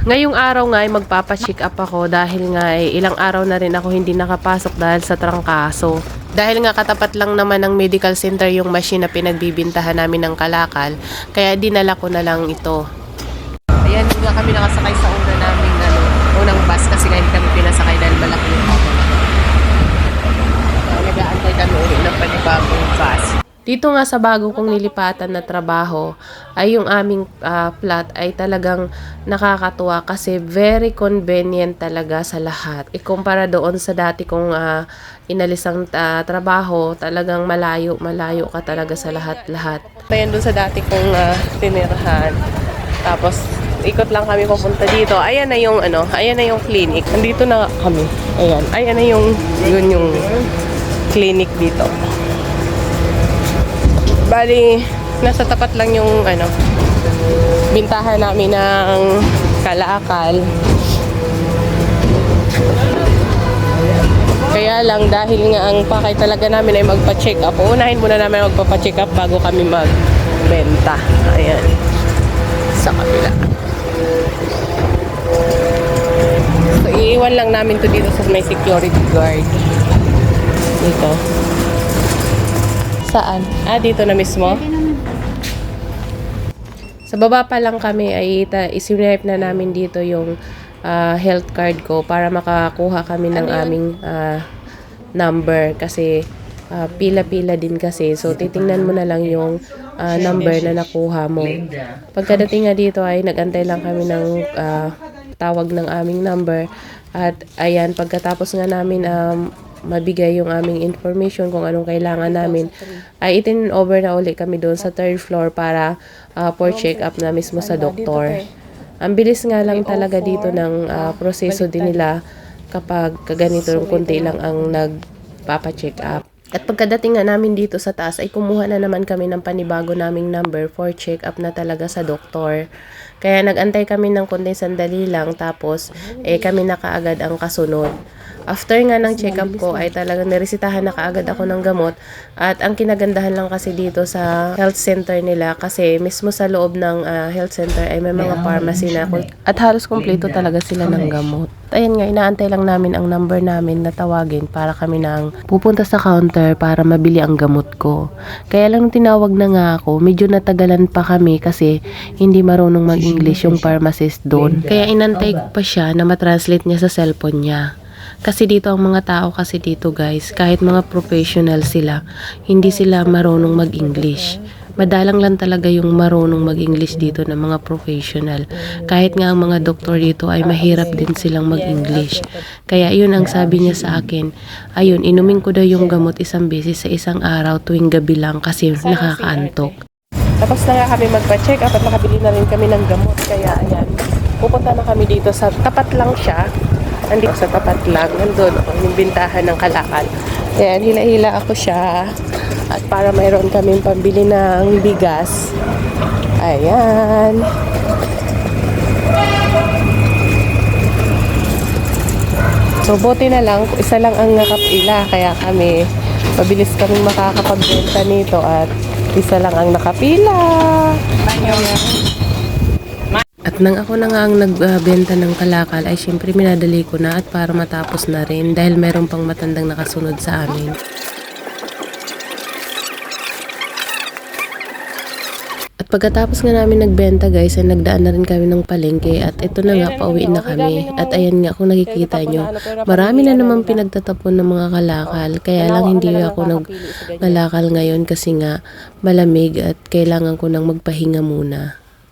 Ngayong araw nga ay magpapacheck up ako dahil nga ay ilang araw na rin ako hindi nakapasok dahil sa trangkaso. Dahil nga katapat lang naman ng medical center yung machine na pinagbibintahan namin ng kalakal, kaya dinala ko na lang ito. Ayan, hindi nga kami nakasakay sa Dito nga sa bago kong nilipatan na trabaho ay yung aming ah, flat ay talagang nakakatuwa kasi very convenient talaga sa lahat. Ikumpara doon sa dati kong ah, inalis ang ah, trabaho, talagang malayo, malayo ka talaga sa lahat-lahat. Ayan doon sa dati kong uh, tinirahan. Tapos ikot lang kami papunta dito. Ayan na yung ano, ayan na yung clinic. Nandito na kami. Ayan, ayan na yung yun yung clinic dito. Bali, nasa tapat lang yung ano, bintahan namin ng kalakal. Kaya lang dahil nga ang pakay talaga namin ay magpa-check up. Unahin muna namin magpapa-check up bago kami magbenta. Ayan. Sa kabila. So, iiwan lang namin to dito sa may security guard. Dito. Saan? Ah, dito na mismo? Sa baba pa lang kami ay ita, isinipe na namin dito yung ah, health card ko para makakuha kami ng aming ah, number kasi ah, pila-pila din kasi. So titingnan mo na lang yung ah, number na nakuha mo. Pagkadating nga dito ay nagantay lang kami ng ah, tawag ng aming number at ayan pagkatapos nga namin um, mabigay yung aming information kung anong kailangan namin, ay itin over na uli kami doon sa third floor para uh, for check up na mismo sa doktor. Ang bilis nga lang talaga dito ng ah, proseso din nila kapag kaganito yung kunti lang ang nagpapa-check up. At pagkadating nga namin dito sa taas ay kumuha na naman kami ng panibago naming number for check up na talaga sa doktor. Kaya nagantay kami ng kundi sandali lang tapos eh kami na kaagad ang kasunod. After nga ng check-up ko ay talagang niresitahan na kaagad ako ng gamot. At ang kinagandahan lang kasi dito sa health center nila kasi mismo sa loob ng ah, health center ay may mga pharmacy na kung- at halos kumpleto talaga sila ng gamot. Ayan nga, inaantay lang namin ang number namin na tawagin para kami nang pupunta sa counter para mabili ang gamot ko. Kaya lang tinawag na nga ako, medyo natagalan pa kami kasi hindi marunong mag-English yung pharmacist doon. Kaya inantay ko pa siya na matranslate niya sa cellphone niya. Kasi dito ang mga tao kasi dito guys, kahit mga professional sila, hindi sila marunong mag-English. Madalang lang talaga yung marunong mag-English dito ng mga professional. Kahit nga ang mga doktor dito ay mahirap din silang mag-English. Kaya yun ang sabi niya sa akin, ayun, inumin ko daw yung gamot isang beses sa isang araw tuwing gabi lang kasi nakakaantok. Tapos na nga kami magpa-check up at nakabili na rin kami ng gamot. Kaya ayan, pupunta na kami dito sa tapat lang siya. Nandito sa tapat lang. Nandun ako, yung bintahan ng kalakal. Ayan, hila-hila ako siya. At para mayroon kami pambili ng bigas. Ayan. So, buti na lang, isa lang ang nakapila. Kaya kami, mabilis kaming makakapagbenta nito at isa lang ang nakapila. At nang ako na nga ang nagbenta ng kalakal ay syempre minadali ko na at para matapos na rin dahil meron pang matandang nakasunod sa amin. At pagkatapos nga namin nagbenta guys ay nagdaan na rin kami ng palengke at ito na nga pauwi na kami. At ayan nga kung nakikita nyo, marami na naman pinagtatapon ng mga kalakal kaya lang hindi ako nagkalakal ngayon kasi nga malamig at kailangan ko nang magpahinga muna.